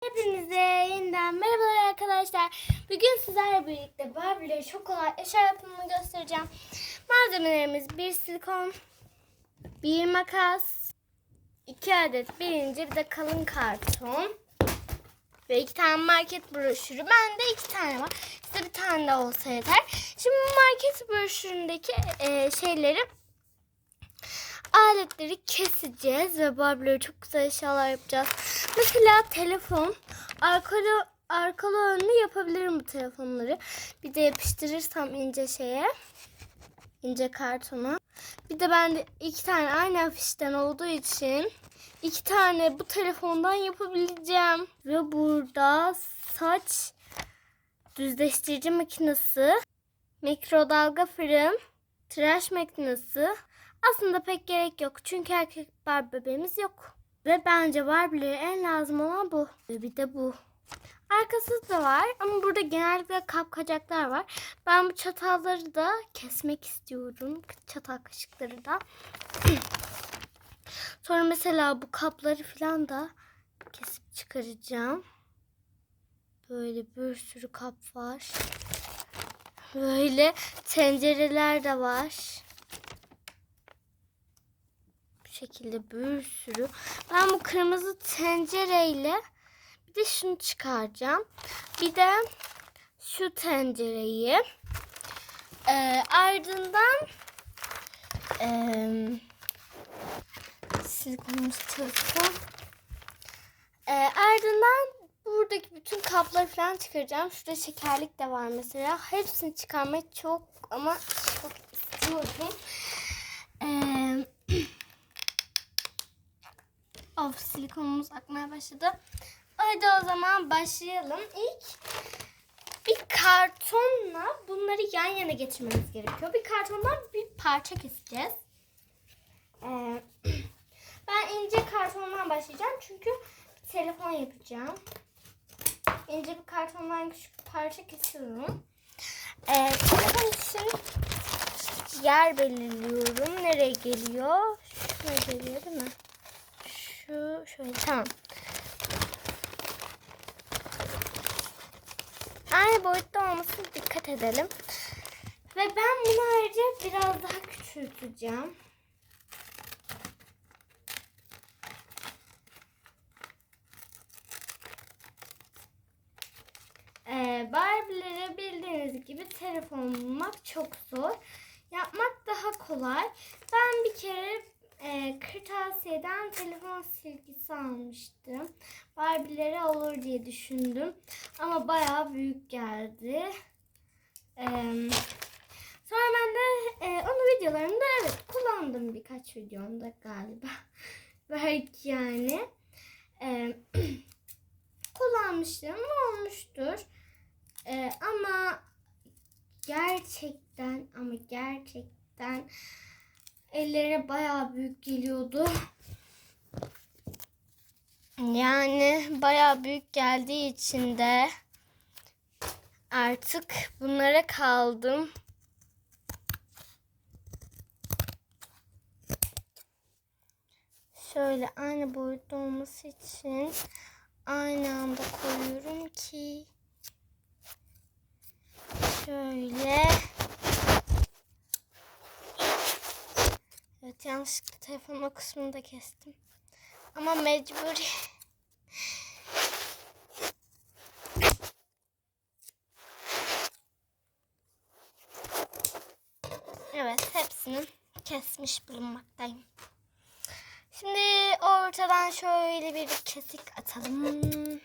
Hepinize yeniden merhabalar arkadaşlar. Bugün sizlerle birlikte Barbie'leri çok kolay eşya yapımını göstereceğim. Malzemelerimiz bir silikon, bir makas, iki adet birinci bir de kalın karton ve iki tane market broşürü. Bende iki tane var. Size bir tane de olsa yeter. Şimdi market broşüründeki e, şeyleri aletleri keseceğiz ve Barbie'leri çok güzel eşyalar yapacağız. Mesela telefon. Arkalı, arkalı önlü yapabilirim bu telefonları. Bir de yapıştırırsam ince şeye. ince kartona. Bir de bende iki tane aynı afişten olduğu için iki tane bu telefondan yapabileceğim. Ve burada saç düzleştirici makinesi, mikrodalga fırın, tıraş makinesi, aslında pek gerek yok. Çünkü erkek Barbie bebeğimiz yok. Ve bence Barbie'lere en lazım olan bu. Ve bir de bu. Arkası da var ama burada genellikle kapkacaklar var. Ben bu çatalları da kesmek istiyorum. Çatal kaşıkları da. Sonra mesela bu kapları falan da kesip çıkaracağım. Böyle bir sürü kap var. Böyle tencereler de var şekilde bir sürü. Ben bu kırmızı tencereyle bir de şunu çıkaracağım. Bir de şu tencereyi. Ee, ardından ee, silikonumuz çalışsın. Ee, ardından buradaki bütün kapları falan çıkaracağım. Şurada şekerlik de var mesela. Hepsini çıkarmayı çok ama çok istiyorum. Of silikonumuz akmaya başladı. Hadi o zaman başlayalım. İlk bir kartonla bunları yan yana getirmemiz gerekiyor. Bir kartondan bir parça keseceğiz. Ben ince kartondan başlayacağım çünkü telefon yapacağım. İnce bir kartondan küçük bir parça kesiyorum. Ee, telefon için yer belirliyorum. Nereye geliyor? Şuraya geliyor değil mi? Şu şöyle tamam. Aynı boyutta olmasına dikkat edelim. Ve ben bunu ayrıca biraz daha küçülteceğim. Ee, Barbie'lere bildiğiniz gibi telefon bulmak çok zor. Yapmak daha kolay. Ben bir kere e, kırtasiyeden telefon silgisi almıştım. Barbie'lere olur diye düşündüm. Ama bayağı büyük geldi. E, sonra ben de e, onu videolarımda evet kullandım birkaç videomda galiba. Belki yani. E, kullanmıştım olmuştur. E, ama gerçekten ama gerçekten ellerine bayağı büyük geliyordu. Yani bayağı büyük geldiği için de artık bunlara kaldım. Şöyle aynı boyutta olması için aynı anda koyuyorum ki şöyle Evet yanlışlıkla telefonun o kısmını da kestim. Ama mecburi. Evet hepsini kesmiş bulunmaktayım. Şimdi ortadan şöyle bir kesik atalım.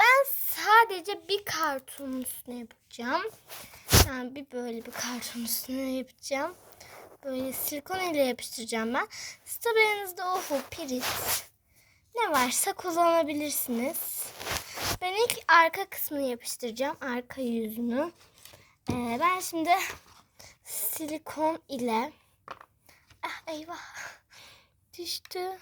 Ben sadece bir kartonun üstüne yapacağım. Yani bir böyle bir karton üstüne yapacağım. Böyle silikon ile yapıştıracağım ben. Siz tabi elinizde ofu, pirit ne varsa kullanabilirsiniz. Ben ilk arka kısmını yapıştıracağım. Arka yüzünü. Ee, ben şimdi silikon ile ah eyvah düştü.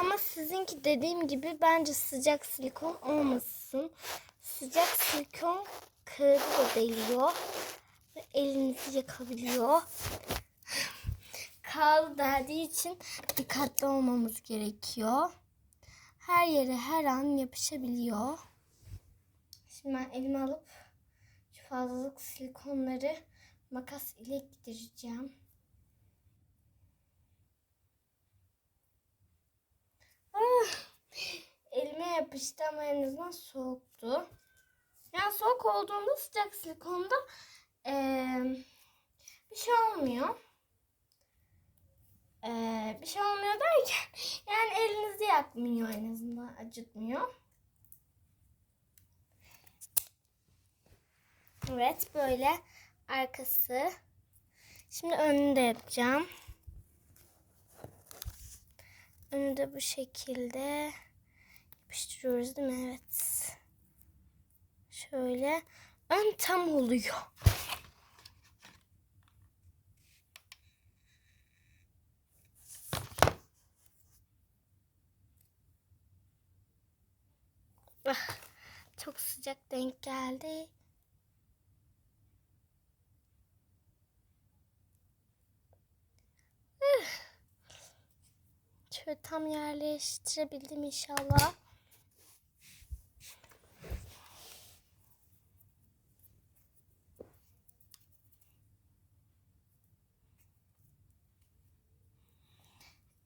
Ama sizinki dediğim gibi bence sıcak silikon olmasın. Sıcak silikon kağıdı da deliyor. ve elinizi yakabiliyor. Kal dediği için dikkatli olmamız gerekiyor. Her yere her an yapışabiliyor. Şimdi ben elime alıp şu fazlalık silikonları makas ile gidireceğim. Ah, elime yapıştı ama en azından soğuktu. Yani soğuk olduğunda sıcak silikonda eee, bir şey olmuyor. Eee, bir şey olmuyor derken yani elinizi yakmıyor en azından acıtmıyor. Evet böyle arkası. Şimdi önünü de yapacağım. Önü de bu şekilde yapıştırıyoruz değil mi? Evet. Şöyle ön tam oluyor. Ah, çok sıcak denk geldi. Şöyle tam yerleştirebildim inşallah.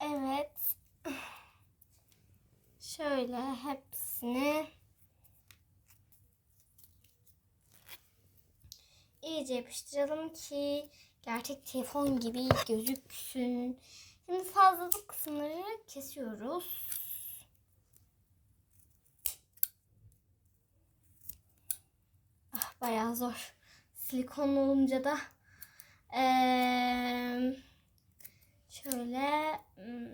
Evet. Şöyle hepsini iyice yapıştıralım ki gerçek telefon gibi gözüksün. Şimdi fazlalık kısımları kesiyoruz. Ah, bayağı zor. Silikon olunca da eee, şöyle hmm,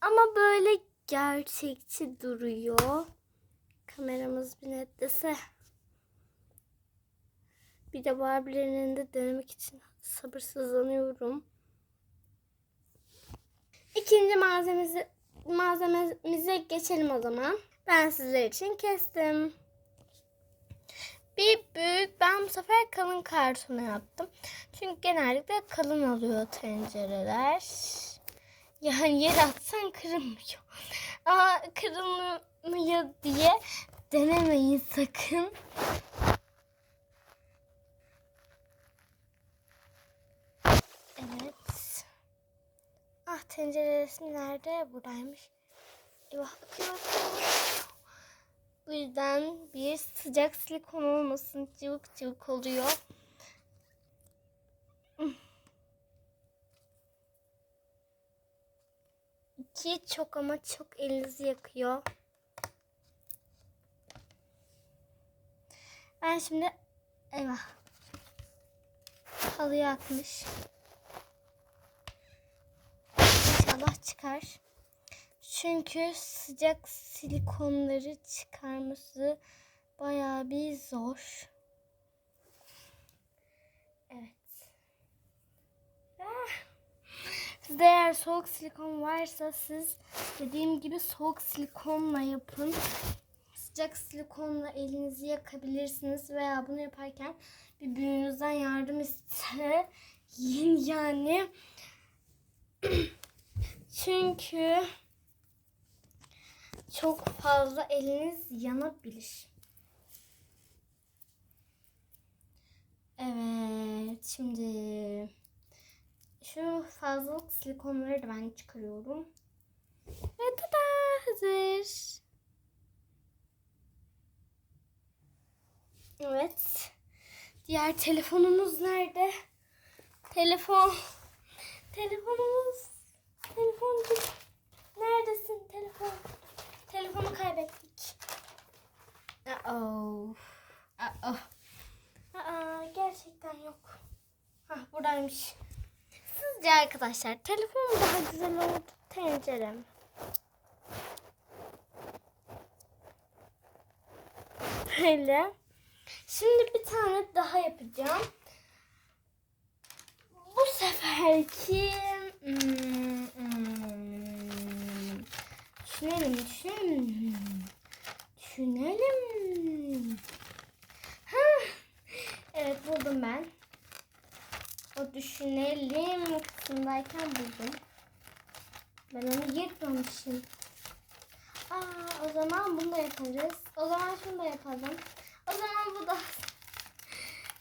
ama böyle gerçekçi duruyor. Kameramız bir netlese. Bir de Barbie'lerin de denemek için sabırsızlanıyorum. İkinci malzememize, malzememize geçelim o zaman. Ben sizler için kestim. Bir büyük, ben bu sefer kalın kartonu yaptım. Çünkü genellikle kalın oluyor tencereler. Yani yer atsan kırılmıyor. Ama kırılmıyor diye denemeyin sakın. Evet. Ah tencere nerede? Buradaymış. Eyvah akıyor, akıyor. Bu yüzden bir sıcak silikon olmasın. Cıvık cıvık oluyor. İki çok ama çok elinizi yakıyor. Ben şimdi eyvah halıya atmış. İnşallah çıkar. Çünkü sıcak silikonları çıkarması bayağı bir zor. Evet. Ah. Sizde eğer soğuk silikon varsa siz dediğim gibi soğuk silikonla yapın. Sıcak silikonla elinizi yakabilirsiniz veya bunu yaparken bir büyüğünüzden yardım isteyin yani. Çünkü çok fazla eliniz yanabilir. Evet, şimdi şu fazlalık silikonları da ben çıkarıyorum. Ve tada hazır. Evet. Diğer telefonumuz nerede? Telefon. Telefonumuz. Telefoncuk. Neredesin telefon? Telefonu kaybettik. Uh-oh. Uh-oh. Aa, gerçekten yok. Hah buradaymış. Sizce arkadaşlar telefon mu daha güzel oldu tencerem? Böyle. Şimdi bir tane daha yapacağım. Bu seferki hmm, hmm, düşünelim, düşünelim. Düşünelim. Ha, buldum ben. O düşünelim kısımdayken buldum. Ben onu yırtmamışım. Aa, o zaman bunu da yaparız. O zaman şunu da yapalım. O zaman bu da...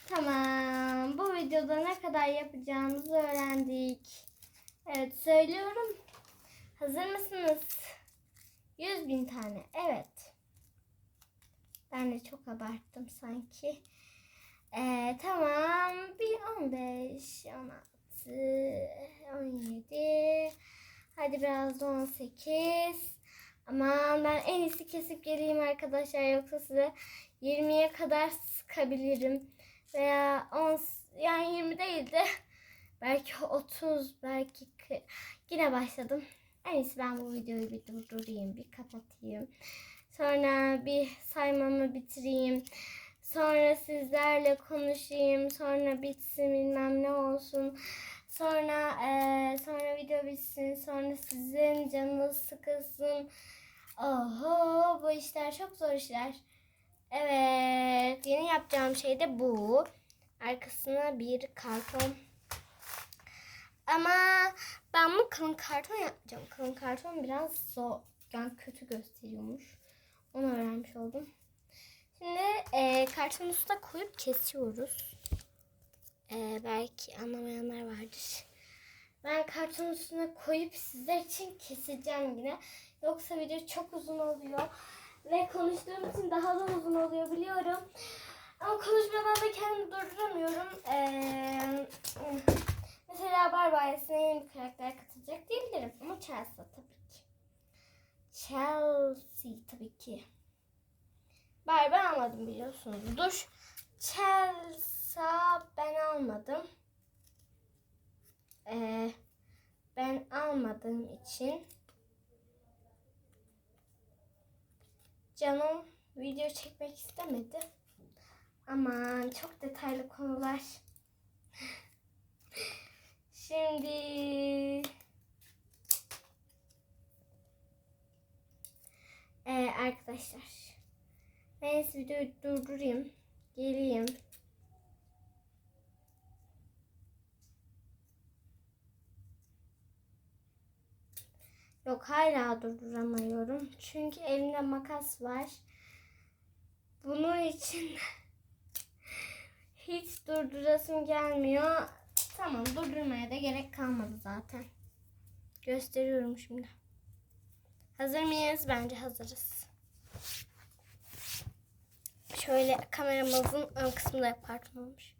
Tamam. Bu videoda ne kadar yapacağımızı öğrendik. Evet söylüyorum. Hazır mısınız? 100 bin tane. Evet. Ben de çok abarttım sanki. Ee, tamam. Bir 15, 16, 17. Hadi biraz da 18. Aman ben en iyisi kesip geleyim arkadaşlar. Yoksa size 20'ye kadar sıkabilirim. Veya 10, yani 20 değil de belki 30, belki 40. Yine başladım. En iyisi ben bu videoyu bir durdurayım, bir kapatayım. Sonra bir saymamı bitireyim. Sonra sizlerle konuşayım. Sonra bitsin bilmem ne olsun. Sonra eee, sonra video bitsin. Sonra sizin canınız sıkılsın. Oho bu işler çok zor işler. Evet yeni yapacağım şey de bu. Arkasına bir karton. Ama ben bu kalın karton yapacağım. Kalın karton biraz zor. Yani kötü gösteriyormuş. Onu öğrenmiş oldum. Şimdi e, kartonun üstüne koyup kesiyoruz. E, belki anlamayanlar vardır. Ben kartonun üstüne koyup sizler için keseceğim yine. Yoksa video çok uzun oluyor. Ve konuştuğum için daha da uzun oluyor biliyorum. Ama konuşmadan da kendimi durduramıyorum. Ee, mesela Barbie yeni bir karakter katılacak diyebilirim. Ama Chelsea tabii ki. Chelsea tabii ki. Barbie almadım biliyorsunuzdur. Chelsea ben almadım. Ee, ben almadığım için canım video çekmek istemedi. Aman çok detaylı konular. Şimdi ee, arkadaşlar ben videoyu durdurayım. Geleyim. Yok hala durduramıyorum. Çünkü elimde makas var. Bunun için hiç durdurasım gelmiyor. Tamam durdurmaya da gerek kalmadı zaten. Gösteriyorum şimdi. Hazır mıyız? Bence hazırız. Şöyle kameramızın ön kısmında yapardım olmuş.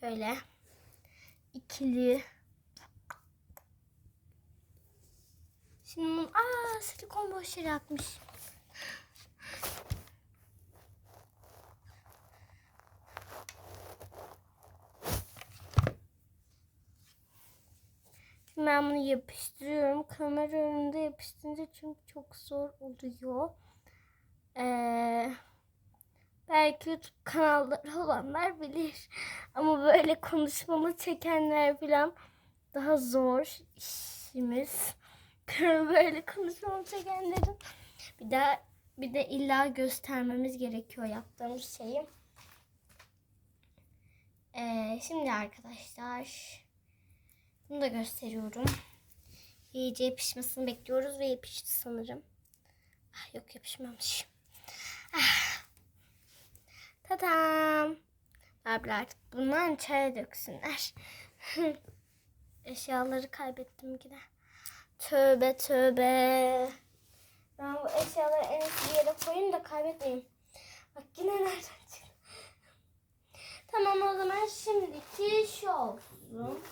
Şöyle ikili Şimdi bunu aa silikon boş yere. Ben bunu yapıştırıyorum. Kamera önünde yapıştırınca çünkü çok zor oluyor. Ee, belki YouTube kanalları olanlar bilir. Ama böyle konuşmamı çekenler falan daha zor işimiz. böyle konuşmamı çekenlerin bir daha bir de illa göstermemiz gerekiyor yaptığımız şeyi. Ee, şimdi arkadaşlar bunu da gösteriyorum. İyice yapışmasını bekliyoruz ve yapıştı sanırım. Ah, yok yapışmamış. Ah. Tadam. Abi artık bundan çaya döksünler. Eşyaları kaybettim yine. Tövbe tövbe. Ben bu eşyaları en bir yere koyayım da kaybetmeyeyim. Bak yine nereden çıktı? Tamam o zaman şimdiki şu olsun.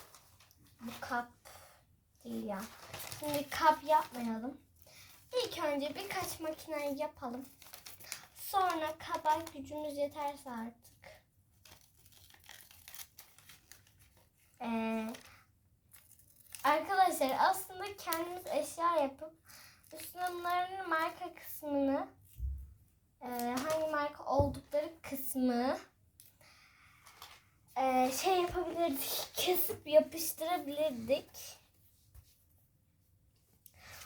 Bu kap değil ya. Şimdi kap yapmayalım. İlk önce birkaç makineyi yapalım. Sonra kaba gücümüz yeterse artık. Ee, arkadaşlar aslında kendimiz eşya yapıp üstüne bunların marka kısmını e, hangi marka oldukları kısmı e, şey yapabilirdik. Kesip yapıştırabilirdik.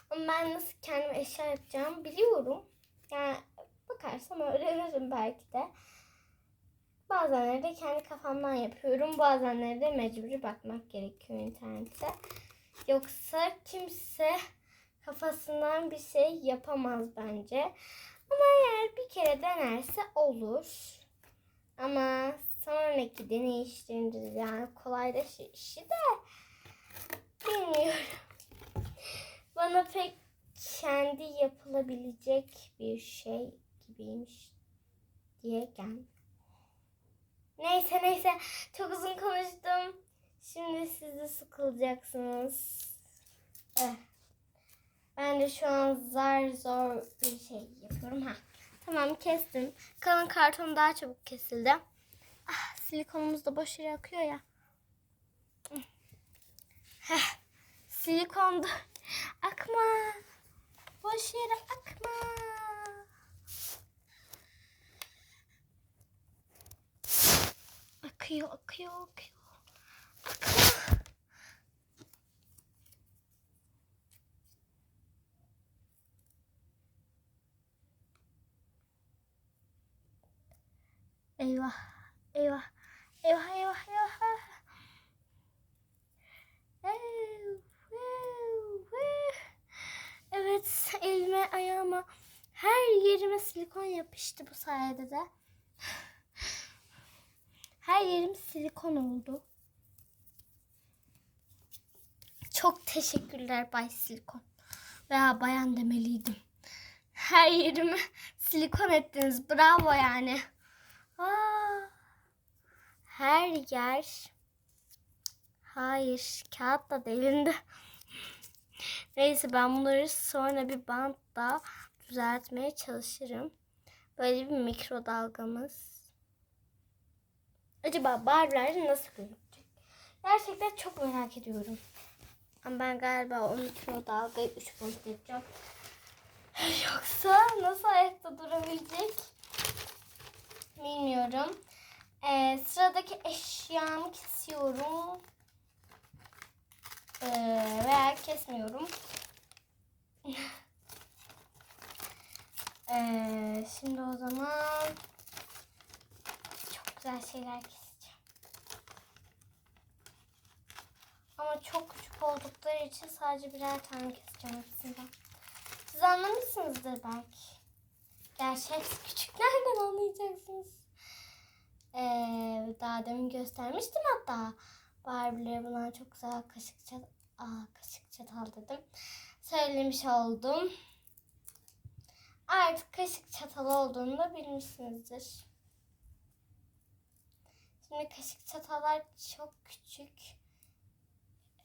Ama ben nasıl kendim eşya yapacağımı biliyorum. Yani bakarsam öğrenirim belki de. Bazenleri de kendi kafamdan yapıyorum. Bazenleri de mecburi bakmak gerekiyor internete. Yoksa kimse kafasından bir şey yapamaz bence. Ama eğer bir kere denerse olur. Ama sonraki deneyişlerinde yani kolaylaşır işi de bilmiyorum. Bana pek kendi yapılabilecek bir şey gibiymiş diye. Neyse neyse çok uzun konuştum. Şimdi siz de sıkılacaksınız. Eh. Ben de şu an zar zor bir şey yapıyorum. Ha. Tamam kestim. Kalın karton daha çabuk kesildi. Ah, silikonumuz da boş akıyor ya. Heh, silikon da akma. Boş yere akma. Akıyor, akıyor, akıyor. Eyvah, eyvah, eyvah, eyvah, eyvah. Ev, ev, ev. Evet, elime, ayağıma, her yerime silikon yapıştı bu sayede de. Her yerim silikon oldu. Çok teşekkürler Bay Silikon. Veya bayan demeliydim. Her yerimi silikon ettiniz. Bravo yani. Aa, her yer. Hayır, kağıt da delindi. Neyse ben bunları sonra bir bantla düzeltmeye çalışırım. Böyle bir mikrodalgamız. Acaba Barbie'ler nasıl gözükecek? Gerçekten çok merak ediyorum. Ama ben galiba o mikrodalgayı 3 boyut yapacağım. Yoksa nasıl ayakta durabilecek? Bilmiyorum. Ee, sıradaki eşyamı kesiyorum. Ee, veya kesmiyorum. ee, şimdi o zaman çok güzel şeyler keseceğim. Ama çok küçük oldukları için sadece birer tane keseceğim hepsinden. Siz anlamışsınızdır belki. Gerçi hepsi küçük. Nereden anlayacaksınız? Ee, daha demin göstermiştim hatta. Barbie'leri bunlar çok güzel kaşık çatal. Aa, kaşık çatal dedim. Söylemiş oldum. Artık kaşık çatal olduğunu da bilmişsinizdir. Şimdi kaşık çatallar çok küçük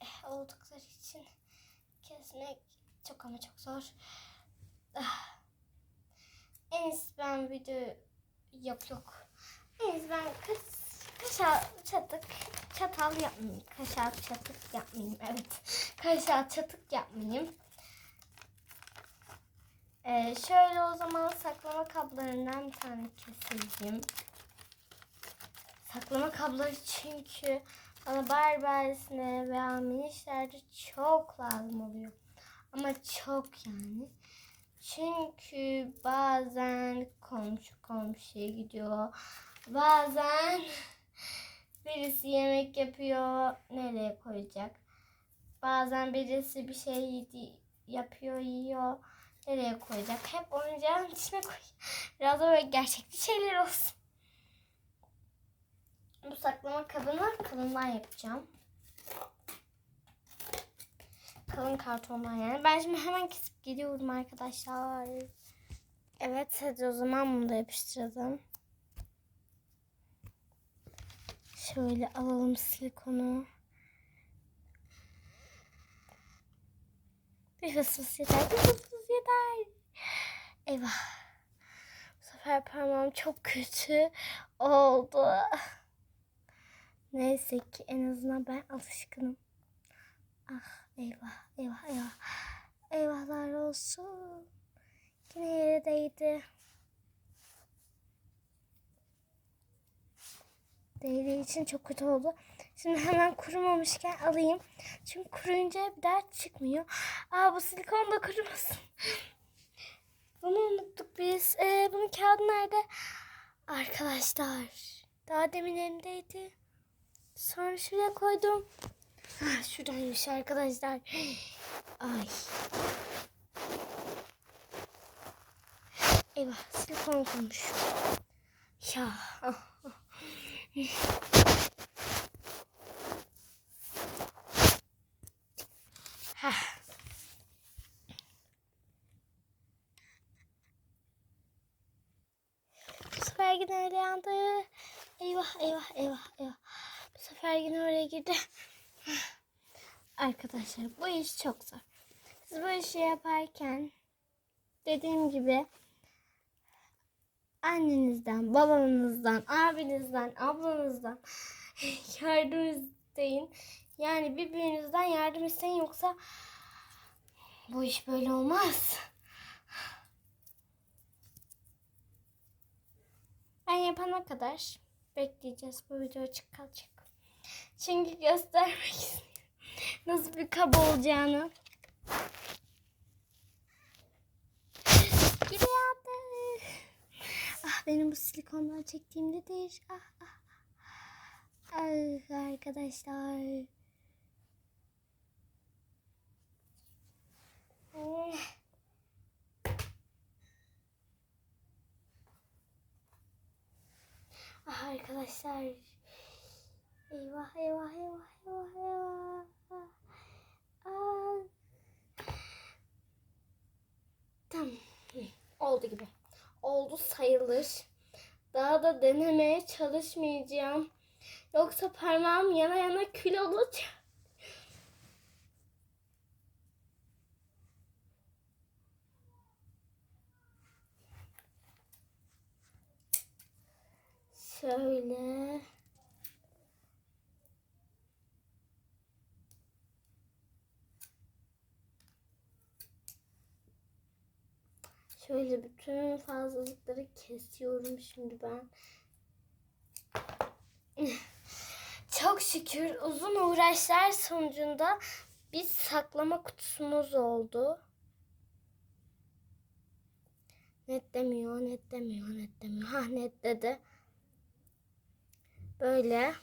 eh, oldukları için kesmek çok ama çok zor. Ah. En iyisi ben video yok yok. En iyisi ben kaş, kaşar çatık çatal yapmayayım. Kaşar çatık yapmayayım. Evet. Kaşar çatık yapmayayım. Ee, şöyle o zaman saklama kablarından bir tane keseyim. Saklama kabları çünkü bana barbersine veya minişlerde çok lazım oluyor. Ama çok yani. Çünkü bazen komşu komşuya gidiyor. Bazen birisi yemek yapıyor. Nereye koyacak? Bazen birisi bir şey yapıyor, yiyor. Nereye koyacak? Hep oyuncağın içine koy. Biraz da böyle gerçekçi şeyler olsun. Bu saklama kabını kalından yapacağım. Kalın kartondan yani. Ben şimdi hemen kesip geliyorum arkadaşlar. Evet hadi o zaman bunu da yapıştıralım. Şöyle alalım silikonu. Bir fısfıs yeter. Yeter. Eyvah. Bu sefer parmağım çok kötü oldu. Neyse ki en azından ben alışkınım. Ah eyvah eyvah eyvah. Eyvahlar olsun. Yine yere değdi. Değdiği için çok kötü oldu. Şimdi hemen kurumamışken alayım. Çünkü kuruyunca bir daha çıkmıyor. Aa bu silikon da kurumasın. Bunu unuttuk biz. Ee, bunun kağıdı nerede? Arkadaşlar. Daha demin elimdeydi. Sonra şuraya koydum. Ah, şuradaymış arkadaşlar. Ay. Eyvah silikon konmuş. Ya. ah, ah. Heh. Bu sefer yine öyle yandı. Eyvah eyvah eyvah eyvah. Bu sefer yine oraya girdi. Arkadaşlar bu iş çok zor. Siz bu işi yaparken dediğim gibi annenizden, babanızdan, abinizden, ablanızdan yardım isteyin. Yani birbirinizden yardım isteyin yoksa bu iş böyle olmaz. Ben yapana kadar bekleyeceğiz. Bu video açık kalacak. Çünkü göstermek istiyorum. Nasıl bir kaba olacağını. Gibi yandı. Ah benim bu silikondan çektiğimdedir. Ah ah. ah. Ah arkadaşlar. Hmm. Ah arkadaşlar. Eyvah eyvah eyvah eyvah eyvah. Aa. Tamam. Hı, Oldu gibi. Oldu sayılır. Daha da denemeye çalışmayacağım. Yoksa parmağım yana yana kül olacak. Şöyle. Şöyle bütün fazlalıkları kesiyorum şimdi ben. Çok şükür uzun uğraşlar sonucunda bir saklama kutusumuz oldu. Net demiyor, net demiyor, net demiyor. Ha net dedi. Böyle.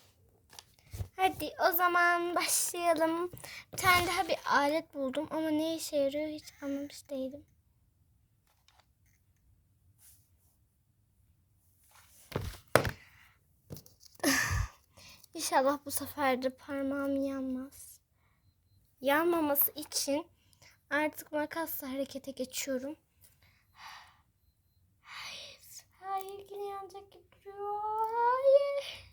Hadi o zaman başlayalım. Bir tane daha bir alet buldum ama ne işe yarıyor hiç anlamış değilim. İnşallah bu sefer de parmağım yanmaz. Yanmaması için artık makasla harekete geçiyorum. Hayır, hayır yine yanacak gibi duruyor. Hayır.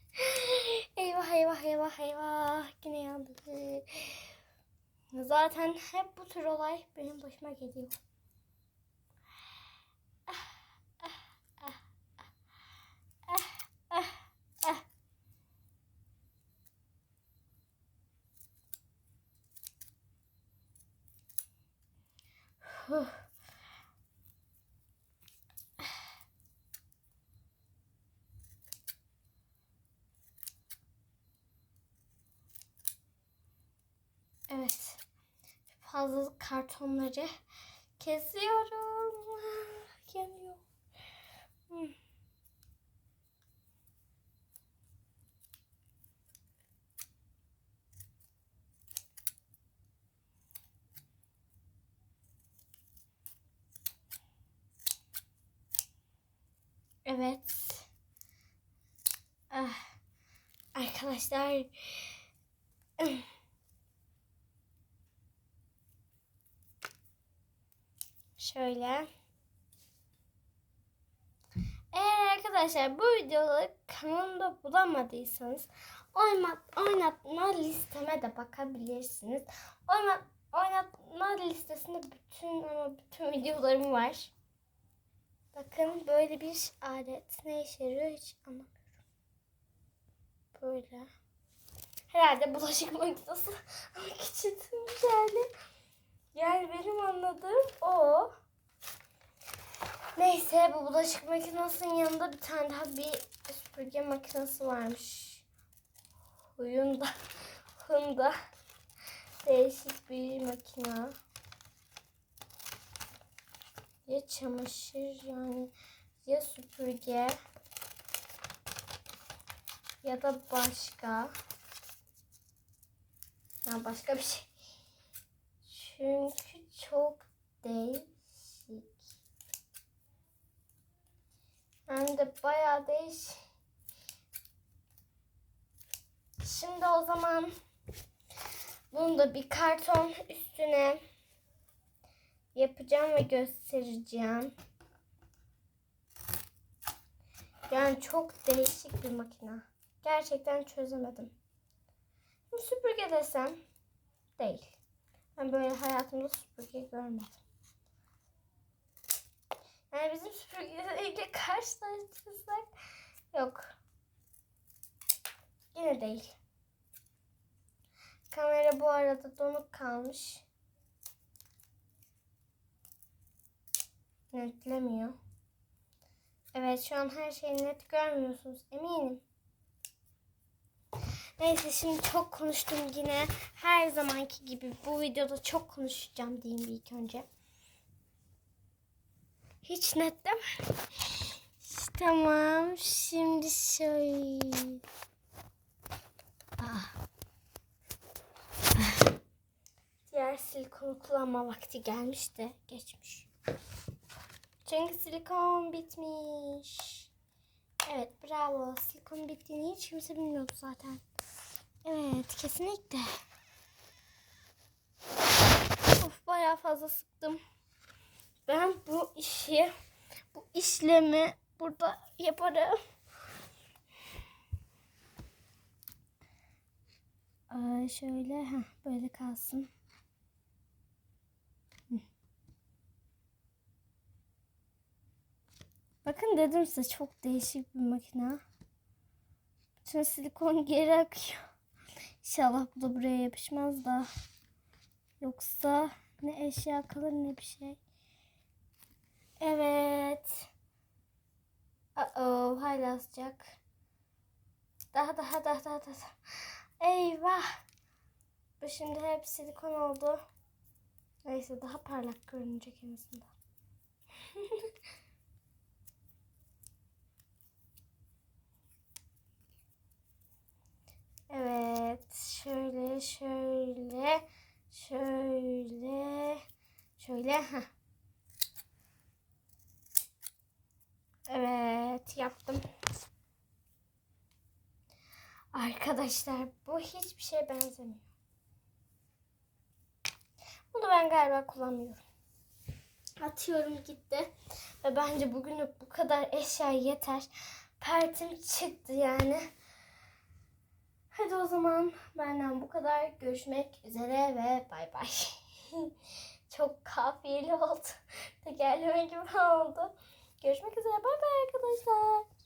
Eyvah eyvah eyvah eyvah yine yandı. Zaten hep bu tür olay benim başıma geliyor. Huh. Evet. Fazla kartonları kesiyorum. Yanıyor. Evet. Ah. Arkadaşlar. Şöyle. Eğer arkadaşlar bu videoları kanalımda bulamadıysanız oynat, oynatma listeme de bakabilirsiniz. Oynat, oynatma listesinde bütün ama bütün videolarım var. Bakın böyle bir alet ne işe yarıyor hiç anlamıyorum. Böyle. Herhalde bulaşık makinesi almak için yani. Yani benim anladığım o. Neyse bu bulaşık makinesinin yanında bir tane daha bir süpürge makinesi varmış. Huyunda, Hyundai değişik bir makine. Ya çamaşır yani ya süpürge. Ya da başka. Ya başka bir şey. Çünkü çok değişik. Hem de bayağı değişik. Şimdi o zaman bunu da bir karton üstüne yapacağım ve göstereceğim. Yani çok değişik bir makine. Gerçekten çözemedim. Bu süpürge desem değil. Ben böyle hayatımda süpürge görmedim. Yani bizim süpürgeyle karşılaştırırsak yok. Yine değil. Kamera bu arada donuk kalmış. Netlemiyor. Evet şu an her şeyi net görmüyorsunuz eminim. Neyse şimdi çok konuştum yine. Her zamanki gibi bu videoda çok konuşacağım diyeyim ilk önce. Hiç netlem. Tamam şimdi şöyle. Ah. Diğer silikonu kullanma vakti gelmiş de geçmiş. Çünkü silikon bitmiş. Evet bravo. Silikon bittiğini hiç kimse bilmiyordu zaten. Evet kesinlikle. Of bayağı fazla sıktım. Ben bu işi, bu işlemi burada yaparım. Aa, şöyle heh, böyle kalsın. Bakın dedim size çok değişik bir makine. Bütün silikon geri akıyor. İnşallah bu da buraya yapışmaz da. Yoksa ne eşya kalır ne bir şey. Evet. Uh hala sıcak. Daha daha daha daha daha. Eyvah. Bu şimdi hep silikon oldu. Neyse daha parlak görünecek en azından. Evet, şöyle, şöyle, şöyle, şöyle. Heh. Evet, yaptım. Arkadaşlar, bu hiçbir şeye benzemiyor. Bunu ben galiba kullanmıyorum. Atıyorum gitti. Ve bence bugünlük bu kadar eşya yeter. Pertim çıktı yani. Hadi o zaman benden bu kadar. Görüşmek üzere ve bay bay. Çok kafiyeli oldu. Tekerleme gibi oldu. Görüşmek üzere. Bay bay arkadaşlar.